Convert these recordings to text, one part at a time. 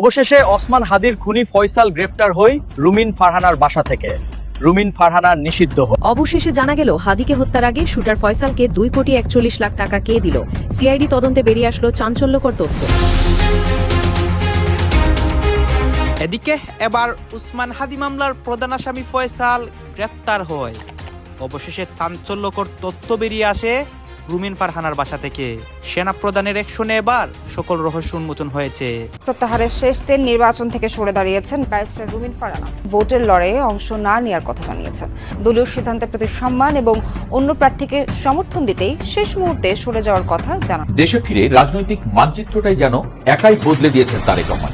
অবশেষে ওসমান হাদির খুনি ফয়সাল গ্রেপ্তার হই রুমিন ফারহানার বাসা থেকে। রুমিন ফারহানা নিষিদ্ধ অবশেষে জানা গেল হাদিকে হত্যার আগে শুটার ফয়সালকে দুই কোটি একচল্লিশ লাখ টাকা কে দিল? সিআইডি তদন্তে বেরিয়ে আসলো চাঞ্চল্যকর তথ্য। এদিকে এবার উসমান হাদি মামলার প্রধান আসামি ফয়সাল গ্রেপ্তার হয়। অবশেষে চাঞ্চল্যকর তথ্য বেরিয়ে আসে রুমিন ফারহানার বাসা থেকে। সেনা প্রধানের একশনে এবার সকল রহস্য উন্মোচন হয়েছে। প্রত্যাহারের শেষ দিন নির্বাচন থেকে সরে দাঁড়িয়েছেন ব্যারিস্টার রুমিন ফারানা ভোটের লড়াইয়ে অংশ না নেওয়ার কথা জানিয়েছেন। দলীয় সিদ্ধান্তের প্রতি সম্মান এবং অন্য প্রার্থীকে সমর্থন দিতেই শেষ মুহূর্তে সরে যাওয়ার কথা জানান। দেশে ফিরে রাজনৈতিক মানচিত্রটাই যেন একাই বদলে দিয়েছেন তারেক রহমান।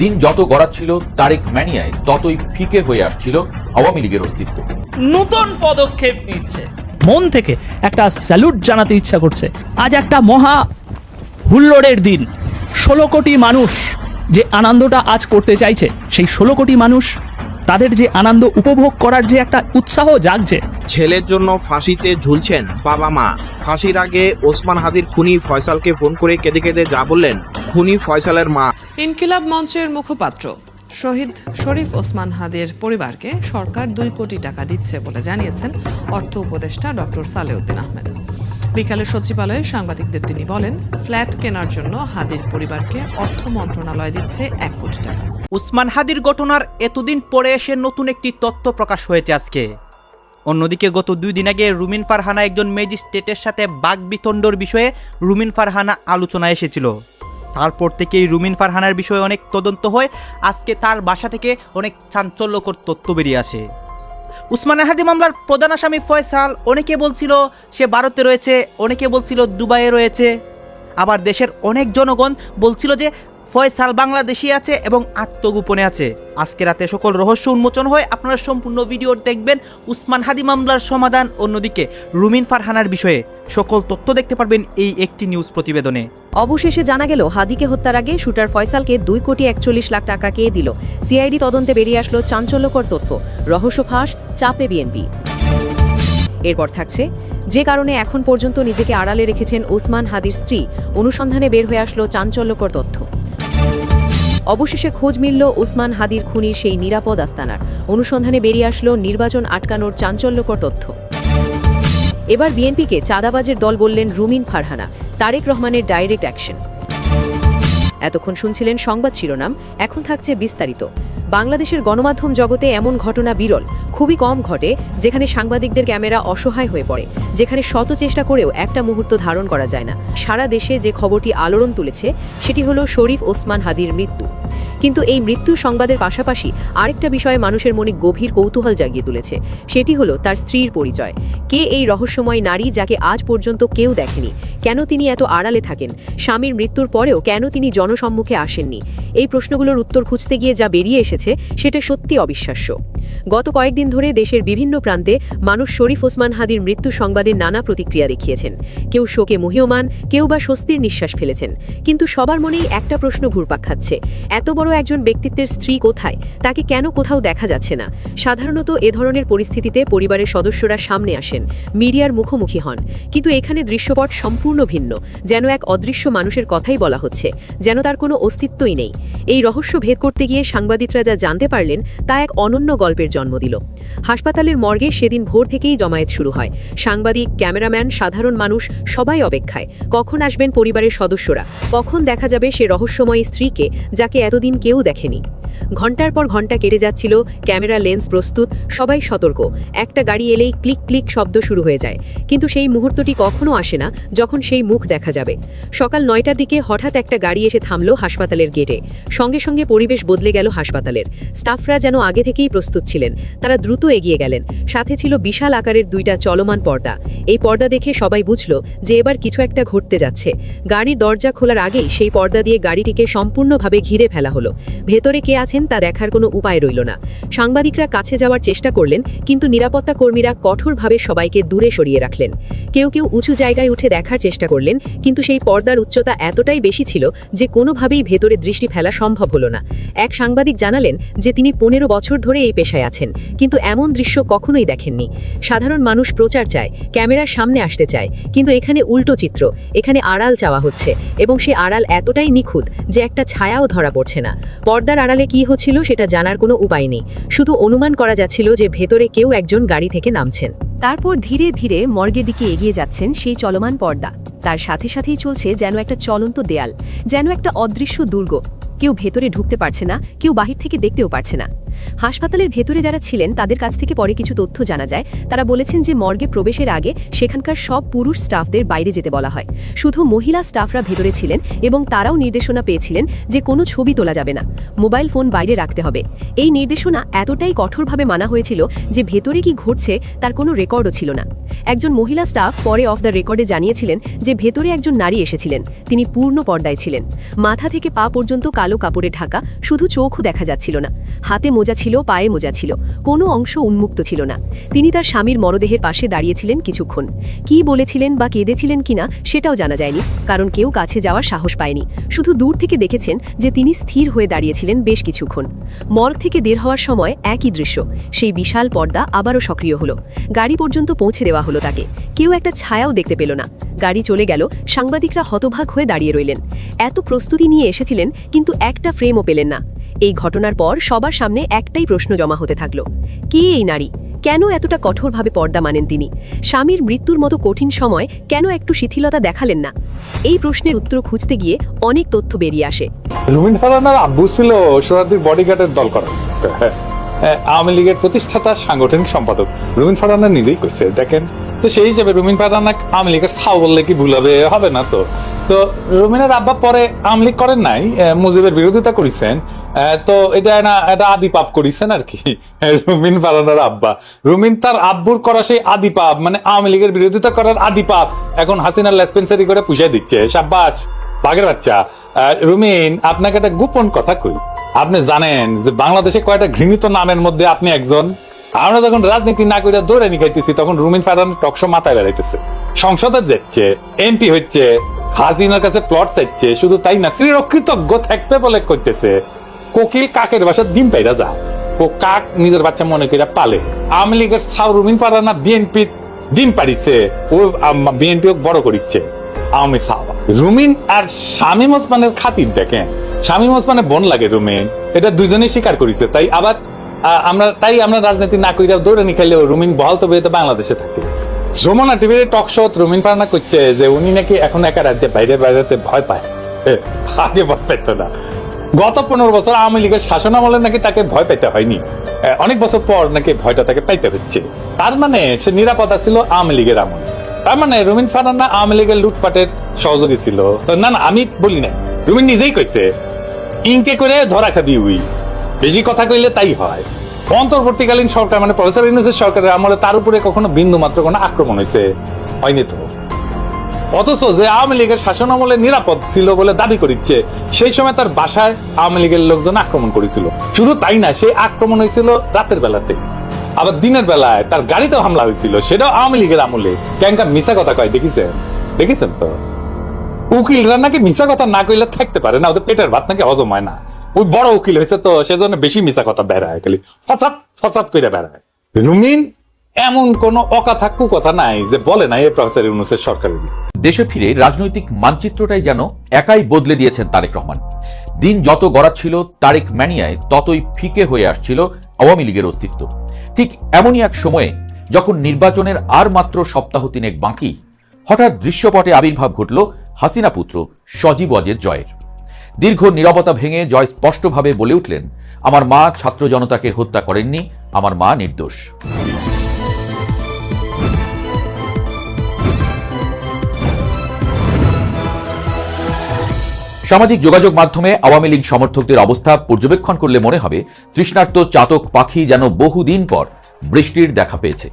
দিন যত গড়াচ্ছিল তারেক ম্যানিয়ায় ততই ফিকে হয়ে আসছিল আওয়ামী লীগের অস্তিত্ব। নতুন পদক্ষেপ নিচ্ছে। মন থেকে একটা স্যালুট জানাতে ইচ্ছা করছে। আজ একটা মহা হুল্লোড়ের দিন। ষোলো কোটি মানুষ যে আনন্দটা আজ করতে চাইছে সেই ষোলো কোটি মানুষ তাদের যে আনন্দ উপভোগ করার যে একটা উৎসাহ জাগছে। ছেলের জন্য ফাঁসিতে ঝুলছেন বাবা মা। ফাঁসির আগে ওসমান হাদির খুনি ফয়সালকে ফোন করে কেঁদে কেঁদে যা বললেন খুনি ফয়সালের মা। ইনকিলাব মঞ্চের মুখপাত্র। শহীদ শরীফ ওসমান হাদের পরিবারকে সরকার দুই কোটি টাকা দিচ্ছে বলে জানিয়েছেন অর্থ উপদেষ্টা ডক্টর সালেউদ্দিন আহমেদ। বিকালে সচিবালয়ে সাংবাদিকদের তিনি বলেন, ফ্ল্যাট কেনার জন্য হাদির পরিবারকে অর্থ মন্ত্রণালয় দিচ্ছে এক কোটি টাকা। উসমান হাদির ঘটনার এতদিন পরে এসে নতুন একটি তথ্য প্রকাশ হয়েছে আজকে। অন্যদিকে গত দুই দিন আগে রুমিন ফারহানা একজন ম্যাজিস্ট্রেটের সাথে বাঘ বিতণ্ডর বিষয়ে রুমিন ফারহানা আলোচনা এসেছিল। তারপর থেকেই রুমিন ফারহানার বিষয়ে অনেক তদন্ত হয়। আজকে তার বাসা থেকে অনেক চাঞ্চল্যকর তথ্য বেরিয়ে আসে। উসমান হাদি মামলার প্রধান আসামি ফয়সাল অনেকে বলছিল সে ভারতে রয়েছে, অনেকে বলছিল দুবাইয়ে রয়েছে। আবার দেশের অনেক জনগণ বলছিল যে ফয়সাল বাংলাদেশি আছে এবং আত্মগোপনে আছে। আজকে রাতে সকল রহস্য উন্মোচন হয়। আপনারা সম্পূর্ণ ভিডিও দেখবেন উসমান হাদি মামলার সমাধান। অন্যদিকে রুমিন ফারহানার বিষয়ে সকল তথ্য দেখতে পারবেন এই একটি নিউজ প্রতিবেদনে। অবশেষে জানা গেল, হাদিকে হত্যার আগে শুটার ফয়সালকে দুই কোটি একচল্লিশ লাখ টাকা কে দিল। সিআইডি তদন্তে বেরিয়ে আসলো চাঞ্চল্যকর তথ্য। রহস্য ফাঁস, চাপে বিএনপি। এরপর থাকছে, যে কারণে এখন পর্যন্ত নিজেকে আড়ালে রেখেছেন ওসমান হাদির স্ত্রী, অনুসন্ধানে বের হয়ে আসলো চাঞ্চল্যকর তথ্য। অবশেষে খোঁজ মিলল ওসমান হাদির খুনির সেই নিরাপদ আস্তানার। অনুসন্ধানে বেরিয়ে আসলো নির্বাচন আটকানোর চাঞ্চল্যকর তথ্য। এবার বিএনপিকে চাঁদাবাজের দল বললেন রুমিন ফারহানা। তারেক রহমানের ডাইরেক্ট অ্যাকশন। এতক্ষণ শুনছিলেন সংবাদ শিরোনাম এখন থাকছে বিস্তারিত। বাংলাদেশের গণমাধ্যম জগতে এমন ঘটনা বিরল, খুবই কম ঘটে, যেখানে সাংবাদিকদের ক্যামেরা অসহায় হয়ে পড়ে, যেখানে শত চেষ্টা করেও একটা মুহূর্ত ধারণ করা যায় না। সারা দেশে যে খবরটি আলোড়ন তুলেছে, সেটি হলো শরীফ ওসমান হাদির মৃত্যু। কিন্তু এই মৃত্যুর সংবাদের পাশাপাশি আরেকটা বিষয়ে মানুষের মনে গভীর কৌতূহল জাগিয়ে তুলেছে, সেটি হলো তার স্ত্রীর পরিচয়। কে এই রহস্যময় নারী যাকে আজ পর্যন্ত কেউ দেখেনি? কেন তিনি এত আড়ালে থাকেন? স্বামীর মৃত্যুর পরেও কেন তিনি জনসম্মুখে আসেননি? এই প্রশ্নগুলোর উত্তর খুঁজতে গিয়ে যা বেরিয়ে এসেছে সেটা সত্যি অবিশ্বাস্য। গত কয়েকদিন ধরে দেশের বিভিন্ন প্রান্তে মানুষ শরীফ ওসমান হাদির মৃত্যু সংবাদে নানা প্রতিক্রিয়া দেখিয়েছেন। কেউ শোকে মুহ্যমান, কেউ বা স্বস্তির নিঃশ্বাস ফেলেছেন। কিন্তু সবার মনেই একটা প্রশ্ন ঘুরপাক খাচ্ছে। এত বড় একজন ব্যক্তিত্বের স্ত্রী কোথায়? তাকে কেন কোথাও দেখা যাচ্ছে না? সাধারণত এ ধরনের পরিস্থিতিতে পরিবারের সদস্যরা সামনে আসেন, মিডিয়ার মুখোমুখি হন। কিন্তু এখানে দৃশ্যপট সম্পূর্ণ ভিন্ন, যেন এক অদৃশ্য মানুষের কথাই বলা হচ্ছে, যেন তার কোনো অস্তিত্বই নেই। এই রহস্য ভেদ করতে গিয়ে সাংবাদিকরা যা জানতে পারলেন তা এক অনন্য গল্পের জন্ম দিল। হাসপাতালের মর্গে সেদিন ভোর থেকেই জমায়েত শুরু হয়। সাংবাদিক, ক্যামেরাম্যান, সাধারণ মানুষ সবাই অপেক্ষায়। কখন আসবেন পরিবারের সদস্যরা? কখন দেখা যাবে সে রহস্যময় স্ত্রীকে যাকে এতদিন কেউ দেখেনি? ঘণ্টার পর ঘণ্টা কেটে যাচ্ছিল, ক্যামেরা লেন্স প্রস্তুত, সবাই সতর্ক। একটা গাড়ি এলেই ক্লিক ক্লিক শব্দ শুরু হয়ে যায়। কিন্তু সেই মুহূর্তটি কখনো আসে না, যখন সেই মুখ দেখা যাবে। সকাল নয়টার দিকে হঠাৎ একটা গাড়ি এসে থামলো হাসপাতালের গেটে। সঙ্গে সঙ্গে পরিবেশ বদলে গেল হাসপাতালের। স্টাফরা যেন আগে থেকেই প্রস্তুত ছিলেন। তারা দ্রুত এগিয়ে গেলেন। সাথে ছিল বিশাল আকারের দুইটা চলমান পর্দা। এই পর্দা দেখে সবাই বুঝল যে এবার কিছু একটা ঘটতে যাচ্ছে। গাড়ির দরজা খোলার আগেই সেই পর্দা দিয়ে গাড়িটিকে সম্পূর্ণভাবে ঘিরে ফেলা হলো। ভেতরে কে আছেন তা দেখার কোনো উপায় রইল না। সাংবাদিকরা কাছে যাওয়ার চেষ্টা করলেন, কিন্তু নিরাপত্তা কর্মীরা কঠোরভাবে সবাইকে দূরে সরিয়ে রাখলেন। কেউ কেউ উঁচু জায়গায় উঠে দেখার চেষ্টা করলেন, কিন্তু সেই পর্দার উচ্চতা এতটাই বেশি ছিল যে কোনোভাবেই ভেতরে দৃষ্টি ফেলা সম্ভব হলো না। এক সাংবাদিক জানালেন যে তিনি পনেরো বছর ধরে এই পেশায় আছেন, কিন্তু এমন দৃশ্য কখনোই দেখেননি। সাধারণ মানুষ প্রচার চায়, ক্যামেরার সামনে আসতে চায়, কিন্তু এখানে উল্টো চিত্র, এখানে আড়াল চাওয়া হচ্ছে এবং সে আড়াল এতটাই নিখুঁত যে একটা ছায়াও ধরা পড়ছে না। পর্দার আড়ালে কি হচ্ছিল সেটা জানার কোনো উপায় নেই। শুধু অনুমান করা যাচ্ছিল যে ভেতরে কেউ একজন গাড়ি থেকে নামছেন। তারপর ধীরে ধীরে মর্গের দিকে এগিয়ে যাচ্ছেন সেই চলমান পর্দা। তার সাথে সাথেই চলছে যেন একটা চলন্ত দেয়াল, যেন একটা অদৃশ্য দুর্গ। কেউ ভেতরে ঢুকতে পারছে না, কেউ বাহির থেকে দেখতেও পারছে না। হাসপাতালের ভেতরে যারা ছিলেন, তাদের কাছ থেকে পরে কিছু তথ্য জানা যায়। তারা বলেছেন যে মর্গে প্রবেশের আগে সেখানকার সব পুরুষ স্টাফদের বাইরে যেতে বলা হয়। শুধু মহিলা স্টাফরা ভেতরে ছিলেন এবং তারাও নির্দেশনা পেয়েছিলেন যে কোনো ছবি তোলা যাবে না। মোবাইল ফোন বাইরে রাখতে হবে। এই নির্দেশনা এতটাই কঠোরভাবে মানা হয়েছিল যে ভেতরে কি ঘটছে তার কোনো রেকর্ডও ছিল না। একজন মহিলা স্টাফ পরে অফ দ্য রেকর্ডে জানিয়েছিলেন যে ভেতরে একজন নারী এসেছিলেন। তিনি পূর্ণ পর্দায় ছিলেন। মাথা থেকে পা পর্যন্ত কালো কাপড়ে ঢাকা, শুধু চোখও দেখা যাচ্ছিল না। হাতে মোজা ছিল, পায়ে মোজা ছিল, কোনো অংশ উন্মুক্ত ছিল না। তিনি তার স্বামীর মরদেহের পাশে দাঁড়িয়েছিলেন কিছুক্ষণ। কি বলেছিলেন বা কেঁদেছিলেন কিনা, সেটাও জানা যায়নি, কারণ কেউ কাছে যাওয়ার সাহস পায়নি। শুধু দূর থেকে দেখেছেন যে তিনি স্থির হয়ে দাঁড়িয়েছিলেন বেশ কিছুক্ষণ। মর্গ থেকে বের হওয়ার সময় একই দৃশ্য, সেই বিশাল পর্দা আবারও সক্রিয় হলো। গাড়ি পর্যন্ত পৌঁছে দেওয়া হলো তাকে। কেউ একটা ছায়াও দেখতে পেল না। গাড়ি চলে গেল, সাংবাদিকরা হতভাগ হয়ে দাঁড়িয়ে রইলেন। এত প্রস্তুতি নিয়ে এসেছিলেন, কিন্তু একটা ফ্রেমও পেলেন না। এই ঘটনার পর সবার সামনে একটাই প্রশ্ন জমা হতে থাকল। কে এই নারী? কেন এতটা কঠোরভাবে পর্দা মানেন তিনি? স্বামীর মৃত্যুর মতো কঠিন সময় কেন একটু শিথিলতা দেখালেন না? এই প্রশ্নের উত্তর খুঁজতে গিয়ে অনেক তথ্য বেরিয়ে আসে। রুমিন ফারানার আব্বু ছিল সোহরাদির বডিগার্ডের দল করা। হ্যাঁ, আওয়ামী লীগের প্রতিষ্ঠাতা সাংগঠনিক সম্পাদক। রুমিন ফারানা নিজেই করছে দেখেন তো সেই হিসেবে রুমিন ফারানা আওয়ামী লীগের ছাও বললে কি ভুল হবে? হবে না তো। তো রুমিনের আব্বা পরে আওয়ামী লীগ করেন নাই মুজিবের বিরোধিতা করেছেন তো এটা না, এটা আদি পাপ করেছেন আর কি রুমিন ফারানার আব্বা। রুমিন তার আব্বুর করা সেই আদি পাপ মানে আওয়ামী লীগের বিরোধিতা করার আদি পাপ, এখন হাসিনার লেসপেন্সারি করে পুষিয়ে দিচ্ছে। সাব্বাস, বাঘের বাচ্চা। রুমিন, আপনাকে একটা গোপন কথা কই। আপনি জানেন যে বাংলাদেশে কয়টা ঘৃণিত নামের মধ্যে আপনি একজন? আমরা যখন রাজনীতি না করে দৌড়ে নিকাইতেছি তখন রুমিন ফারান টকশো মাথায় বেড়াইতেছে। সংসদে যাচ্ছে এমপি হচ্ছে, হাসিনার কাছে প্লট চাইছে, শুধু তাই না শ্রীর কৃতজ্ঞ থাকবে বলে করতেছে কোকিল কাকের বাসা ডিম পাইরা যায় ও কাক নিজের বাচ্চা মনে করে পালে। আওয়ামী লীগের সাউ রুমিন ফারানা বিএনপি ডিম পাড়িছে, ও বিএনপি বড় করিচ্ছে। আওয়ামী সাহাবা রুমিন আর শামীম ওসমানের খাতির দেখেন। শামীম ওসমানের বোন লাগে রুমিন। এটা দুজনেই স্বীকার করেছে, তাই আবার আমরা তাই আমরা রাজনীতি না কইরা দৌড়ে খাইলেও রুমিন বহাল তো বাংলাদেশে থাকে যমুনা টিভির টক শো রুমিন পান্না করছে যে উনি নাকি এখন একা রাজ্যে বাইরে বাইরেতে ভয় পায়। আগে ভয় পেত না। গত পনেরো বছর আওয়ামী লীগের শাসন আমলে নাকি তাকে ভয় পেতে হয়নি। অনেক বছর পর নাকি ভয়টা তাকে পাইতে হচ্ছে। তার মানে সে নিরাপদা ছিল আওয়ামী লীগের আমলে। তার মানে রুমিন ফারান্না আওয়ামী লীগের লুটপাটের সহযোগী ছিল। না না, আমি বলি না রুমিন নিজেই কইছে, ইনকে করে ধরা খাবি উই। বেশি কথা কইলে তাই হয়। অন্তর্বর্তীকালীন সরকার মানে প্রফেসর ইউনুসের সরকারের আমলে তার উপরে কখনো বিন্দু মাত্র কোনো আক্রমণ হয়েছে হয়নি তো। অথচ যে আওয়ামী লীগের শাসন আমলে নিরাপদ ছিল বলে দাবি করিচ্ছে, সেই সময় তার বাসায় আওয়ামী লীগের লোকজন আক্রমণ করেছিল। শুধু তাই না, সেই আক্রমণ হয়েছিল রাতের বেলাতে। আবার দিনের বেলায় তার গাড়িতেও হামলা হয়েছিল, সেটাও আওয়ামী লীগের আমলে। ক্যাঙ্কা মিশা কথা কয়, দেখিছেন? দেখেছেন তো? উকিলরা নাকি মিশা কথা না কইলে থাকতে পারে না, ওদের পেটের ভাত নাকি হজম হয় না। ওই বড় উকিল হয়েছে তো সেজন্য বেশি মিশা কথা বেড়ায় খালি। ফসাদ ফসাদ করে বেড়ায়। রুমিন? এমন কোন অকথা কুকথা নাই যে বলে না এই প্রফেসর ইউনুসের সরকারের দেশে ফিরে রাজনৈতিক মানচিত্রটাই যেন একাই বদলে দিয়েছেন তারেক রহমান। দিন যত গড়াচ্ছিল তারেক ম্যানিয়ায় ততই ফিকে হয়ে আসছিল আওয়ামী লীগের অস্তিত্ব। ঠিক এমনই এক সময়ে যখন নির্বাচনের আর মাত্র সপ্তাহ তিনেক বাকি হঠাৎ দৃশ্যপটে আবির্ভাব ঘটল হাসিনা পুত্র সজীব অজের জয়ের। দীর্ঘ নীরবতা ভেঙে জয় স্পষ্টভাবে বলে উঠলেন, আমার মা ছাত্র জনতাকে হত্যা করেননি, আমার মা নির্দোষ। সামাজিক যোগাযোগ মাধ্যমে আওয়ামী লীগ সমর্থকদের অবস্থা পর্যবেক্ষণ করলে মনে হবে, তৃষ্ণার্ত চাতক পাখি যেন বহুদিন পর বৃষ্টির দেখা পেয়েছে।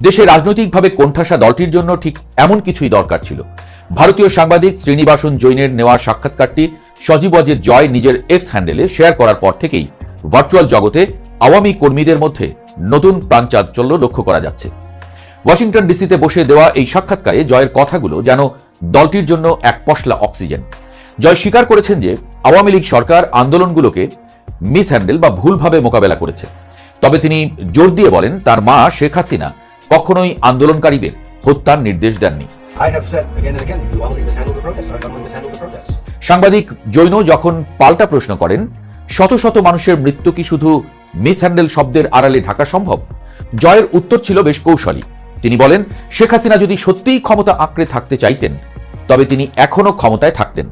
দেশে রাজনৈতিকভাবে কোণঠাসা দলটির জন্য ঠিক এমন কিছুই দরকার ছিল। ভারতীয় সাংবাদিক শ্রীনিবাসন জৈনের নেওয়া সাক্ষাৎকারটি সজীবজের জয় নিজের এক্স হ্যান্ডেলে শেয়ার করার পর থেকেই ভার্চুয়াল জগতে আওয়ামী কর্মীদের মধ্যে নতুন প্রাণচাঞ্চল্য লক্ষ্য করা যাচ্ছে। ওয়াশিংটন ডিসিতে বসে দেওয়া এই সাক্ষাৎকারে জয়ের কথাগুলো যেন দলটির জন্য এক পশলা অক্সিজেন। জয় স্বীকার করেছেন যে আওয়ামী লীগ সরকার আন্দোলনগুলোকে মিস হ্যান্ডেল বা ভুলভাবে মোকাবেলা করেছে। তবে তিনি জোর দিয়ে বলেন, তার মা শেখ হাসিনা কখনোই আন্দোলনকারীদের হত্যার নির্দেশ দেননি. সাংবাদিক জৈন যখন পাল্টা প্রশ্ন করেন শত শত মানুষের মৃত্যু কি শুধু মিসহ্যান্ডেল শব্দের আড়ালে ঢাকা সম্ভব? জয়ের উত্তর ছিল বেশ কৌশলী। তিনি বলেন শেখ হাসিনা যদি সত্যিই ক্ষমতা আঁকড়ে থাকতে চাইতেন তবে তিনি এখনও ক্ষমতায় থাকতেন।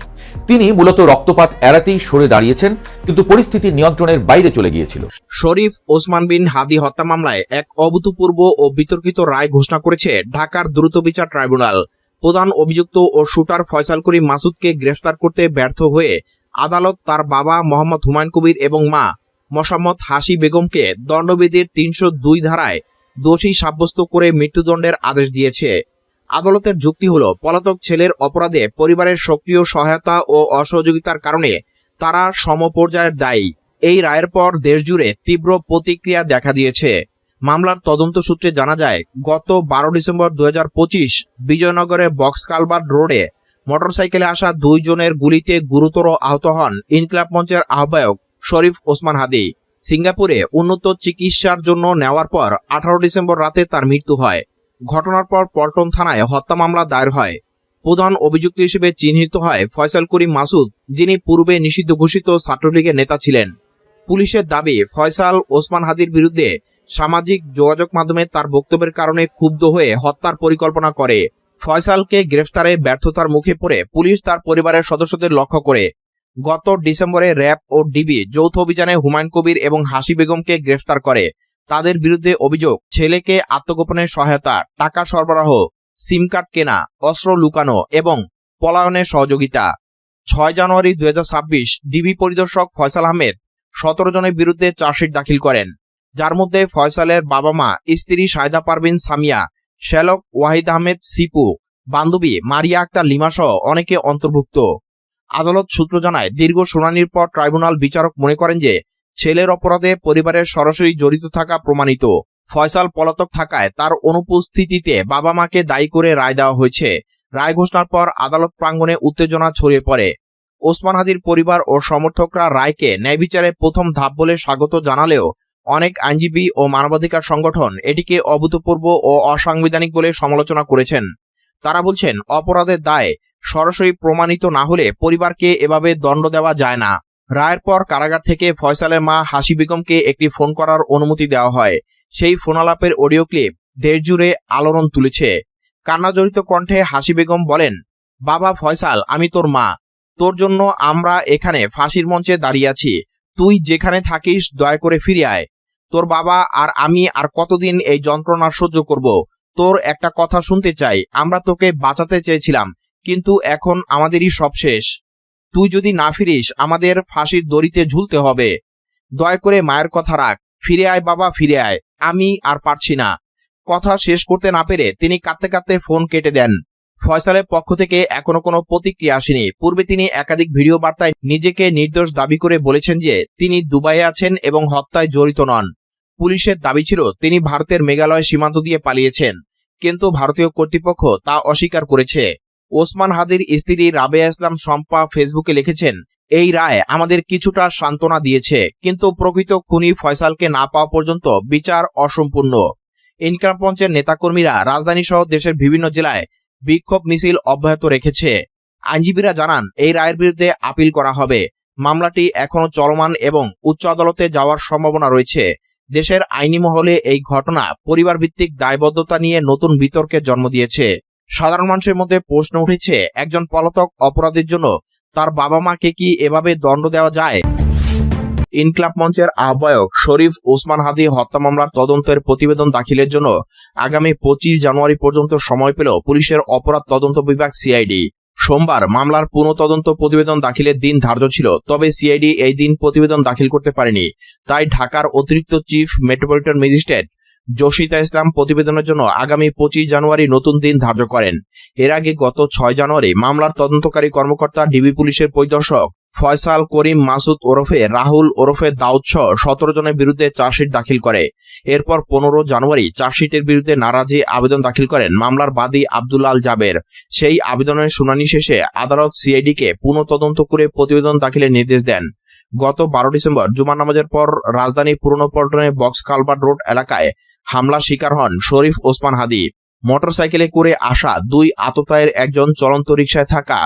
তিনি মূলত রক্তপাত এড়াতেই সরে দাঁড়িয়েছেন, কিন্তু পরিস্থিতি নিয়ন্ত্রণের বাইরে চলে গিয়েছিল। শরীফ ওসমান বিন হাদি হত্যা মামলায় এক অভূতপূর্ব ও বিতর্কিত রায় ঘোষণা করেছে ঢাকার দ্রুত বিচার ট্রাইব্যুনাল। প্রধান অভিযুক্ত ও শুটার ফয়সাল করিম মাসুদকে গ্রেফতার করতে ব্যর্থ হয়ে আদালত তার বাবা মোহাম্মদ হুমায়ুন কবির এবং মা মোসাম্মদ হাসি বেগমকে দণ্ডবিধির তিনশো দুই ধারায় দোষী সাব্যস্ত করে মৃত্যুদণ্ডের আদেশ দিয়েছে। আদালতের যুক্তি হল, পলাতক ছেলের অপরাধে পরিবারের সক্রিয় সহায়তা ও অসহযোগিতার কারণে তারা সমপর্যায়ের দায়ী। এই রায়ের পর দেশজুড়ে তীব্র প্রতিক্রিয়া দেখা দিয়েছে। মামলার তদন্ত সূত্রে জানা যায়, গত বারো ডিসেম্বর দু বিজয়নগরের বক্স কালভার্ট রোডে মোটরসাইকেলে আসা দুইজনের গুলিতে গুরুতর আহত হন ইনকলাব মঞ্চের আহ্বায়ক শরীফ ওসমান হাদি। সিঙ্গাপুরে উন্নত চিকিৎসার জন্য নেওয়ার পর আঠারো ডিসেম্বর রাতে তার মৃত্যু হয়। ঘটনার পর পল্টন থানায় হত্যা মামলা দায়ের হয়। প্রধান অভিযুক্ত হিসেবে চিহ্নিত হয় ফয়সাল করিম মাসুদ, যিনি পূর্বে নিষিদ্ধ ঘোষিত ছাত্রলীগের নেতা ছিলেন। পুলিশের দাবি, ফয়সাল ওসমান হাদির বিরুদ্ধে সামাজিক যোগাযোগ মাধ্যমে তার বক্তব্যের কারণে ক্ষুব্ধ হয়ে হত্যার পরিকল্পনা করে। ফয়সালকে গ্রেফতারে ব্যর্থতার মুখে পড়ে পুলিশ তার পরিবারের সদস্যদের লক্ষ্য করে। গত ডিসেম্বরে র্যাব ও ডিবি যৌথ অভিযানে হুমায়ুন কবির এবং হাসি বেগমকে গ্রেফতার করে। তাদের বিরুদ্ধে অভিযোগ, ছেলেকে আত্মগোপনের সহায়তা, টাকা সরবরাহ, সিম কার্ড কেনা, অস্ত্র লুকানো এবং পলায়নের সহযোগিতা। ছয় জানুয়ারি দুই হাজার ছাব্বিশ ডিবি পরিদর্শক ফয়সাল আহমেদ সতেরো জনের বিরুদ্ধে চার্জশিট দাখিল করেন, যার মধ্যে ফয়সালের বাবা মা স্ত্রী সায়দা পারভিন, সামিয়া, শ্যালক ওয়াহিদ আহমেদ, সিপু, বান্ধবী মারিয়া আক্তার লিমাসহ অনেকে অন্তর্ভুক্ত। আদালত সূত্র জানায়, দীর্ঘ শুনানির পর ট্রাইব্যুনাল বিচারক মনে করেন যে ছেলের অপরাধে পরিবারের সরাসরি জড়িত থাকা প্রমাণিত। ফয়সাল পলাতক থাকায় তার অনুপস্থিতিতে বাবা মাকে দায়ী করে রায় দেওয়া হয়েছে। রায় ঘোষণার পর আদালত প্রাঙ্গণে উত্তেজনা ছড়িয়ে পড়ে। ওসমান হাদির পরিবার ও সমর্থকরা রায়কে ন্যায় বিচারের প্রথম ধাপ বলে স্বাগত জানালেও অনেক আইনজীবী ও মানবাধিকার সংগঠন এটিকে অভূতপূর্ব ও অসাংবিধানিক বলে সমালোচনা করেছেন। তারা বলছেন, অপরাধের দায় সরাসরি প্রমাণিত না হলে পরিবারকে এভাবে দণ্ড দেওয়া যায় না। রায়ের পর কারাগার থেকে ফয়সালের মা হাসি বেগমকে একটি ফোন করার অনুমতি দেওয়া হয়। সেই ফোনালাপের অডিও ক্লিপ দেশজুড়ে আলোড়ন তুলেছে। কান্নাজড়িত কণ্ঠে হাসি বেগম বলেন, বাবা ফয়সাল, আমি তোর মা। তোর জন্য আমরা এখানে ফাঁসির মঞ্চে দাঁড়িয়ে আছি। তুই যেখানে থাকিস, দয়া করে ফিরে আয়। তোর বাবা আর আমি আর কতদিন এই যন্ত্রণা সহ্য করব? তোর একটা কথা শুনতে চাই। আমরা তোকে বাঁচাতে চেয়েছিলাম, কিন্তু এখন আমাদেরই সব শেষ। তুই যদি না ফিরিস, আমাদের ফাঁসির দড়িতে ঝুলতে হবে। দয়া করে মায়ের কথা রাখ। ফিরে আয় বাবা, ফিরে আয়। আমি আর পারছি না। কথা শেষ করতে না পেরে তিনি কাঁদতে কাঁদতে ফোন কেটে দেন। ফয়সালের পক্ষ থেকে এখনও কোনো প্রতিক্রিয়া আসেনি। পূর্বে তিনি একাধিক ভিডিও বার্তায় নিজেকে নির্দোষ দাবি করে বলেছেন যে, তিনি দুবাইয়ে আছেন এবং হত্যায় জড়িত নন। পুলিশের দাবি ছিল, তিনি ভারতের মেঘালয় সীমান্ত দিয়ে পালিয়েছেন। কিন্তু ভারতীয় কর্তৃপক্ষ তা অস্বীকার করেছে। ওসমান হাদির স্ত্রী রাবেয়া ইসলাম শম্পা ফেসবুকে লিখেছেন, এই রায় আমাদের কিছুটা সান্ত্বনা দিয়েছে, কিন্তু প্রকৃত খুনি ফয়সালকে না পাওয়া পর্যন্ত বিচার অসম্পূর্ণ। ইনকাম পঞ্চের নেতাকর্মীরা রাজধানী সহ দেশের বিভিন্ন জেলায় বিক্ষোভ মিছিল অব্যাহত রেখেছে। আইনজীবীরা জানান, এই রায়ের বিরুদ্ধে আপিল করা হবে। মামলাটি এখনও চলমান এবং উচ্চ আদালতে যাওয়ার সম্ভাবনা রয়েছে। দেশের আইনি মহলে এই ঘটনা পরিবার ভিত্তিক দায়বদ্ধতা নিয়ে নতুন বিতর্কে জন্ম দিয়েছে। সাধারণ মানুষের মধ্যে প্রশ্ন উঠেছে, একজন পলাতক অপরাধের জন্য তার বাবা মাকে কি এভাবে দণ্ড দেওয়া যায়? ইনক্লাব মঞ্চের আহ্বায়ক শরীফ ওসমান হাদি হত্যা মামলার তদন্তের প্রতিবেদন দাখিলের জন্য আগামী পঁচিশ জানুয়ারি পর্যন্ত সময় পেল পুলিশের অপরাধ তদন্ত বিভাগ সিআইডি। সোমবার মামলার পুনঃ তদন্ত প্রতিবেদন দাখিলের দিন ধার্য ছিল, তবে সিআইডি এই দিন প্রতিবেদন দাখিল করতে পারেনি। তাই ঢাকার অতিরিক্ত chief metropolitan magistrate Jasita Islam প্রতিবেদনের জন্য আগামী পঁচিশ জানুয়ারি নতুন দিন ধার্য করেন। এর আগে গত ছয় জানুয়ারি মামলার তদন্তকারী কর্মকর্তা ডিবি পুলিশের পরিদর্শক ফয়সাল করিম মাসুদ ওরফে রাহুল ওরফে দাউদ সহ সতেরো জনের বিরুদ্ধে চার্জশিট দাখিল করে। এরপর পনেরো জানুয়ারি চার্জশিটের বিরুদ্ধে নারাজি আবেদন দাখিল করেন মামলার বাদী আব্দুল্লাল জাবের। সেই আবেদনের শুনানি শেষে আদালত সিআইডিকে পুনঃ তদন্ত করে প্রতিবেদন দাখিলের নির্দেশ দেন। গত বারো ডিসেম্বর জুমা নামাজের পর রাজধানী পুরনো পল্টনে বক্স কালবার রোড এলাকায় হামলার শিকার হন শরীফ ওসমান হাদি। মোটরসাইকেলে করে আসা দুই আততায়ের একজন চলন্ত রিক্সায় থাকা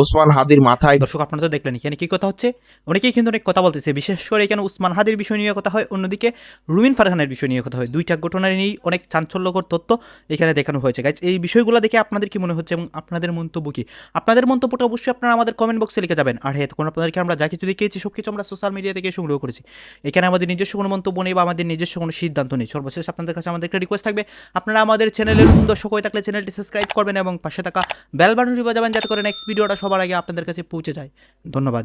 ওসমান হাদির মাথায় দর্শক, আপনারা তো দেখলেন এখানে কি কথা হচ্ছে? অনেকেই কিন্তু অনেক কথা বলতেছে, বিশেষ করে এখানে উসমান হাদির বিষয় নিয়ে কথা হয়, অন্যদিকে রুমিন ফারহানের বিষয় নিয়ে কথা হয়। দুইটা ঘটনা নিয়েই অনেক চাঞ্চল্যকর তথ্য এখানে দেখানো হয়েছে। গাইজ এই বিষয়গুলো দেখে আপনাদের কি মনে হচ্ছে এবং আপনাদের মন্তব্য কি? আপনাদের মন্তব্যটা অবশ্যই আপনারা আমাদের কমেন্ট বক্সে লিখে যাবেন। আর হ্যাঁ তখন আপনাদেরকে আমরা যা কিছু দেখিয়েছি সব কিছু আমরা সোশ্যাল মিডিয়া থেকে সংগ্রহ করেছি। এখানে আমাদের নিজস্ব কোনো মন্তব্য নেই বা আমাদের নিজস্ব কোনো সিদ্ধান্ত নেই। সর্বশেষ আপনাদের কাছে আমাদের একটা রিকোয়েস্ট থাকবে, আপনারা আমাদের চ্যানেলের দর্শক হয়ে থাকলে চ্যানেলটি সাবস্ক্রাইব করবেন এবং পাশে থাকা বেল বাটনটি বাজাবেন যাতে করে নেক্সট ভিডিওটা সবার আগে আপনাদের কাছে পৌঁছে যায়। ধন্যবাদ।